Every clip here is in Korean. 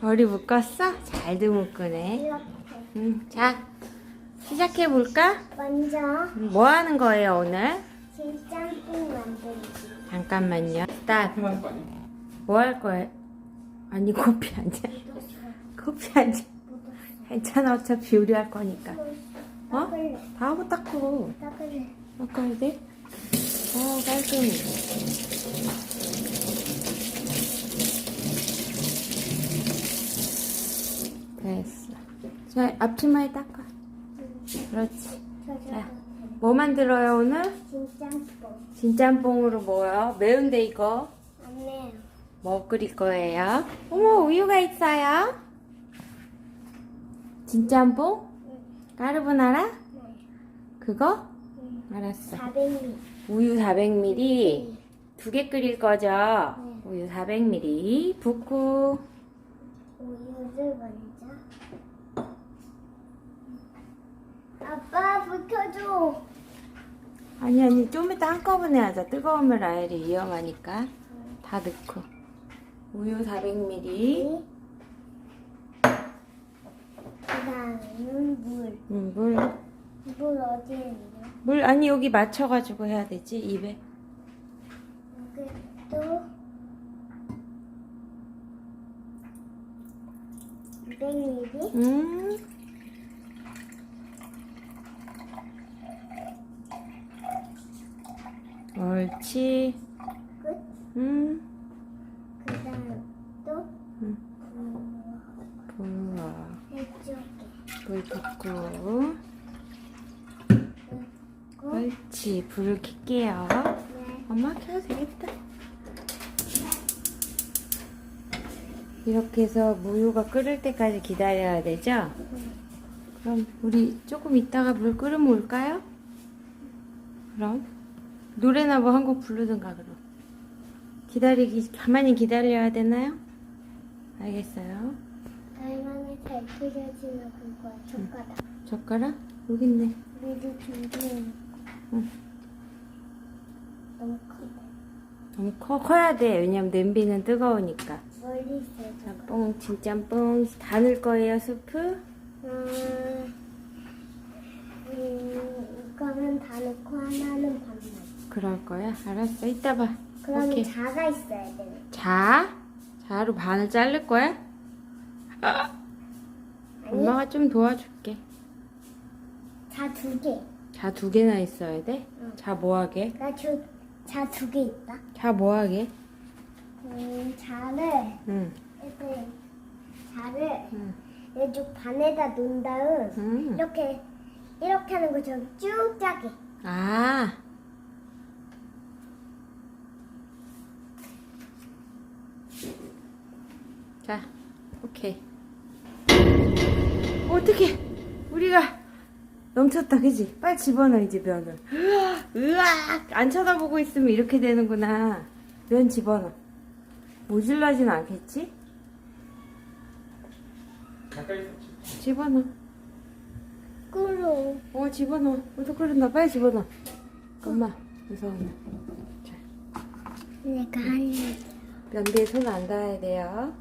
머리 묶었어? 잘도 묶으네. 이렇게. 응, 자, 시작해 볼까? 먼저 뭐 하는 거예요, 오늘? 진짬뽕 만들기. 잠깐만요. 스타트. 해만 거 아니야? 뭐할 거예요? 아니, 커피 한 잔. 커피 한 잔. 괜찮아, 어차피 요리할 거니까. 어? 닦을래. 다 하고 닦고. 닦을래. 닦아야 돼? 어, 깔끔해. 됐어. 자, 앞치마에 닦아. 그렇지. 자. 뭐 만들어요, 오늘? 진짬뽕. 진짬뽕으로 뭐요? 매운데 이거? 안 내요. 뭐 끓일 거예요? 어머, 우유가 있어요? 진짬뽕? 까르보나라? 네. 그거? 음. 알았어. 400ml. 우유 400ml 두개 끓일 거죠? 네. 우유 400ml 붓고 우유를 먼저. 아빠 불 켜줘. 아니 아니 좀 이따 한꺼번에 하자 뜨거우면 라엘이 위험하니까 다 넣고 우유 400ml 그 다음은 물. 음, 물, 물 어디에 있냐? 물 아니 여기 맞춰가지고 해야 되지 입에 여기 또 200ml. 음 옳지 끝. 음 그다음 또 음. 음, 부어 이쪽에. 물 붓고 고 옳지 불을 켤게요 네. 엄마 켜도 되겠다. 이렇게 해서 무유가 끓을 때까지 기다려야 되죠? 그럼 우리 조금 있다가 물 끓으면 올까요? 그럼 노래나 뭐 한 곡 부르든가 그럼 기다리기 가만히 기다려야 되나요? 알겠어요. 할머니 잘 끓여지면 그거야 젓가락. 젓가락 여기 있네. 미리 준비해. 응. 너무 크다. 너무 커 커야 돼. 왜냐면 냄비는 뜨거우니까. 멀리 있어요. 짬뽕 진짬뽕 다 넣을 거예요 수프? 음, 음, 이거는 다 넣고 하나는 반만. 그럴 거야? 알았어. 이따 봐. 그러면 오케이. 자가 있어야 돼. 자? 자로 반을 자를 거야? 엄마가 좀 도와줄게. 자 두 개. 자 두 개나 있어야 돼? 응. 자 뭐하게? 나자두 개 있다. 자 뭐하게? 음, 자를 응. 이렇게 자를 응. 이쪽 반에다 놓은 다음 응. 이렇게 이렇게 하는 것처럼 쭉 짜게. 아. 자, 오케이. 어떻게? 우리가 넘쳤다, 그지? 빨리 집어넣어 이제 면을. 으악! 안 쳐다보고 있으면 이렇게 되는구나. 면 집어넣어. 모질라진 않겠지? 가까이 있었지. 집어넣어. 끓어. 어, 집어넣어. 어서 끓는다. 빨리 집어넣어. 엄마, 무서워. 자, 내가 할래. 면대에 손 안 닿아야 돼요.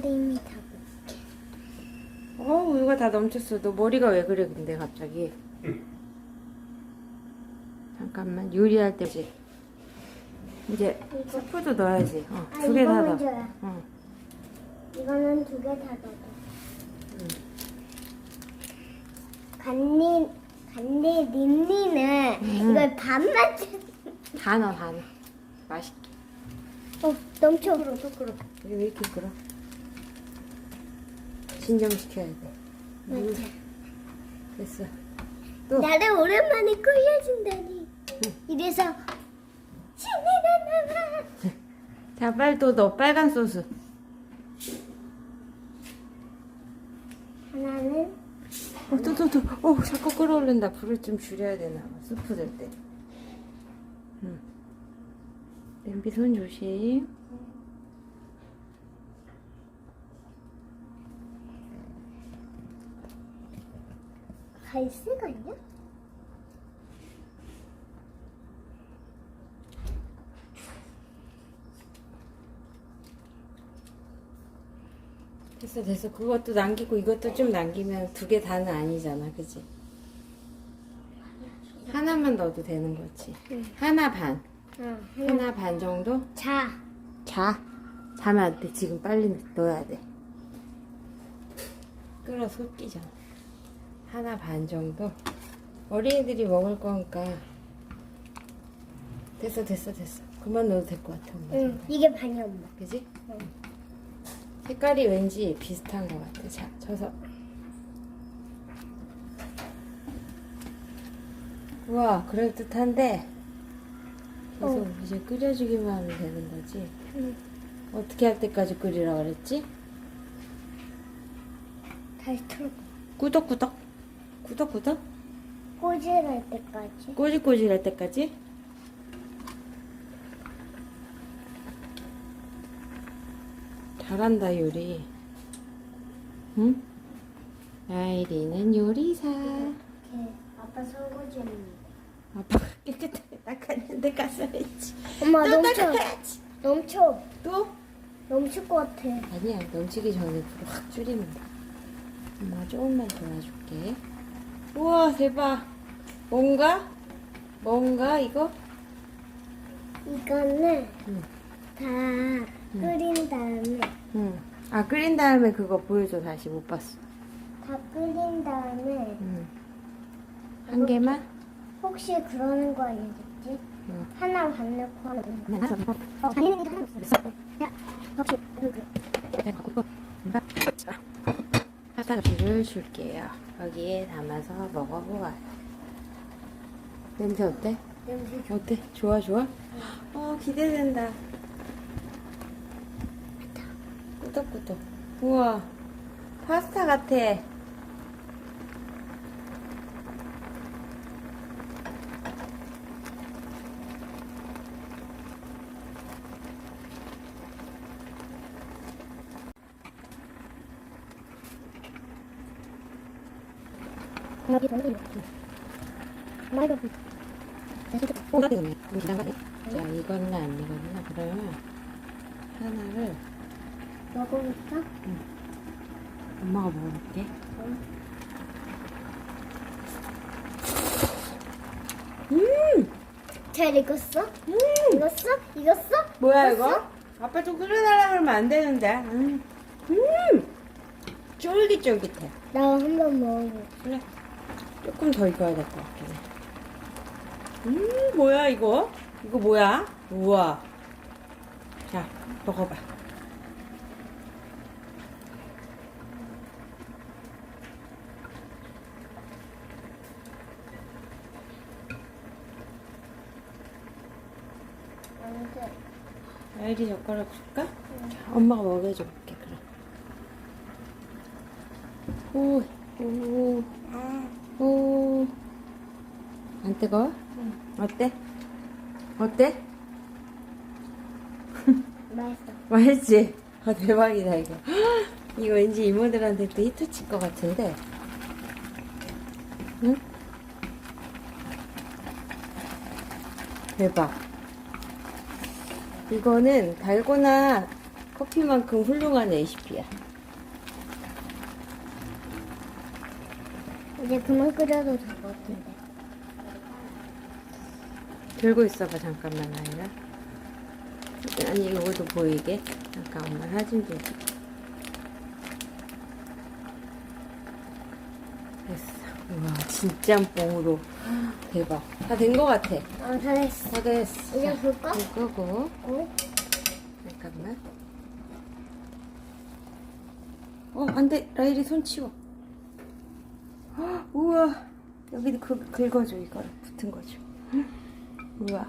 크림이 다 묻게. 어, 우유가 다 넘쳤어. 너 머리가 왜 그래, 근데 갑자기? 잠깐만, 요리할 때지. 이제 이거 스프도 넣어야지. 어, 아, 두개다 이거 넣어. 먼저야. 어. 이거는 두 개 다 넣어. 간니 간니 닌니는 음. 이걸 반만 짜- 다 넣어, 다 넣어. 맛있게. 어 넘쳐. 끓어, 또 끓어. 이게 왜 이렇게 끓어? 진정시켜야 돼. 물. 맞아. 됐어. 또. 나를 오랜만에 끓여준다니. 이래서 신이 났나봐. 자, 빨리 또 넣어. 빨간 소스. 하나는 어, 또, 또, 또. 어, 자꾸 끓어오른다. 불을 좀 줄여야 되나 봐. 스프 될 때. 응. 냄비 손 조심. 갈색 아니야? 됐어 됐어 그것도 남기고 이것도 좀 남기면 두 개 다는 아니잖아 그지? 하나만 넣어도 되는 거지 응. 하나 반 응. 하나 반 정도? 자. 자 자면 안돼 지금 빨리 넣어야 돼 끓어 솟기잖아 하나 반 정도 어린이들이 먹을 거니까 됐어 됐어 됐어 그만 넣어도 될 것 같아 엄마 응. 이게 반이 엄마. 그지? 응. 색깔이 왠지 비슷한 것 같아. 자, 져서. 우와, 그럴듯한데. 계속 어. 이제 끓여주기만 하면 되는 거지. 응. 어떻게 할 때까지 끓이라 그랬지? 다시 틀어. 꾸덕꾸덕. 꾸덕꾸덕. 꼬질할 때까지. 꼬질꼬질 할 때까지. 잘한다, 요리. 응? 아이리는 요리사. 이렇게 아빠 설거지했는데. 아빠가 깨끗하게 닦았는데 가서야지. 엄마 또 넘쳐. 닦아야지. 넘쳐. 또? 넘칠 것 같아. 아니야, 넘치기 전에 불을 확 줄이면 돼. 엄마 조금만 도와줄게. 우와, 대박. 뭔가? 뭔가, 이거? 이거는 응. 다 끓인 다음에 응. 아, 끓인 다음에 그거 보여줘, 다시. 못 봤어. 다 끓인 다음에 응. 한 개만? 혹시 그러는 거 아니겠지? 응. 하나 반 넣고 하나. 어, 달리는 게 하나 없어. 야, 혹시 그, 그, 파스타 접시를 줄게요. 여기에 담아서 먹어보아요. 냄새 어때? 냄새 어때? 좋아, 좋아? 어, 기대된다. 꾸덕꾸덕. 우와, 파스타 같아. 여기 던져. 엄마 이거 오, 나 이거네. 이거 지난 거 아니야? 자, 이거는 안 이거구나. 그러면 하나를 먹어볼까? 엄마가 먹어볼게. 음! 잘 익었어? 음! 익었어? 익었어? 뭐야 익었어? 이거? 아빠 좀 끓여달라 그러면 안 되는데. 음, 음, 쫄깃쫄깃해. 나 한 번 먹어볼게. 그래. 조금 더 익어야 될 것 같긴 해. 음, 뭐야 이거? 이거 뭐야? 우와. 자, 먹어봐. 아이리 젓가락 줄까? 자, 엄마가 먹여줄게 그럼. 오, 오, 오. 안 뜨거워? 어때? 어때? 맛있어. 맛있지? 아, 대박이다, 이거. 이거 왠지 이모들한테 또 히트 칠 것 같은데. 응? 대박. 이거는 달고나 커피만큼 훌륭한 레시피야. 이제 그만 끓여도 될 것 같은데. 들고 있어봐, 잠깐만, 아이라. 아니, 이거도 보이게. 잠깐, 엄마 사진 좀찍 됐어. 우와, 진짜 뽕으로. 대박. 다 된 것 같아. 어, 잘했어. 다 됐어. 이제 볼까? 불 끄고. 어? 잠깐만. 어, 안 돼. 라일이 손 치워. 헉, 우와. 여기 그, 긁어줘, 이거. 붙은 거 줘. 우와.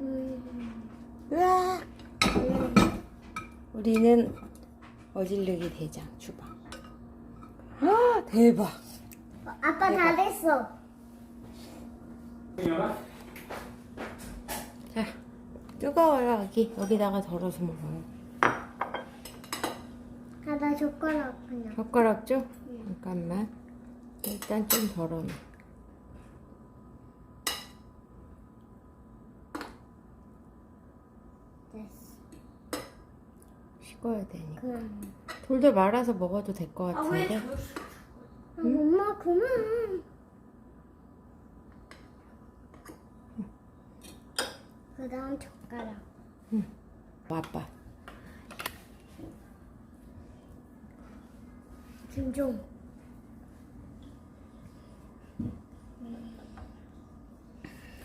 음, 우와. 음. 우리는 어질르기 대장 주방. 아, 대박. 어, 아빠 다 됐어. 자, 뜨거워요, 여기. 여기다가 덜어서 먹어요. 다 아, 나 젓가락 그냥. 젓가락 줘? 잠깐만. 일단 좀 덜어놔. 됐어. 식어야 되니까. 그만. 돌돌 말아서 먹어도 될것 같은데. 아, 엄마 그만. 그다음 젓가락. 아빠. 김종.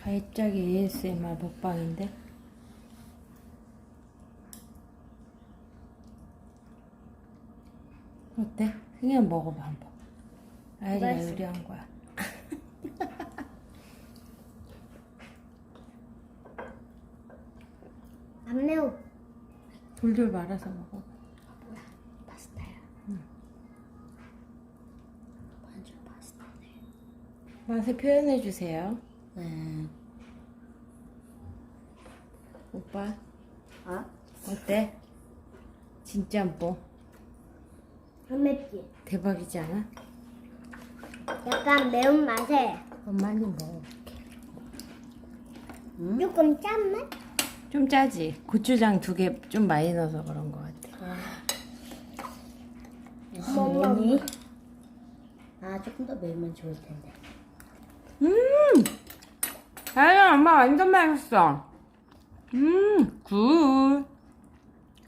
가입자기 ASMR 먹방인데. 어때? 승현 먹어봐 한번. 아이가. 요리한 거야. 안 매워. 돌돌 말아서 먹어. 파스타야. 완전 파스타네. 맛을 표현해 주세요. 네. 오빠 어? 어때? 진짜 뭐 안 맵지? 대박이지 않아? 약간 매운 맛에 엄마는 뭐? 조금 짠 맛? 좀 짜지. 고추장 두 개 좀 많이 넣어서 그런 것 같아. 뭐니? 아 조금 더 매우면 좋을 텐데. 음, 아유 엄마 완전 맛있어. 음, 굿.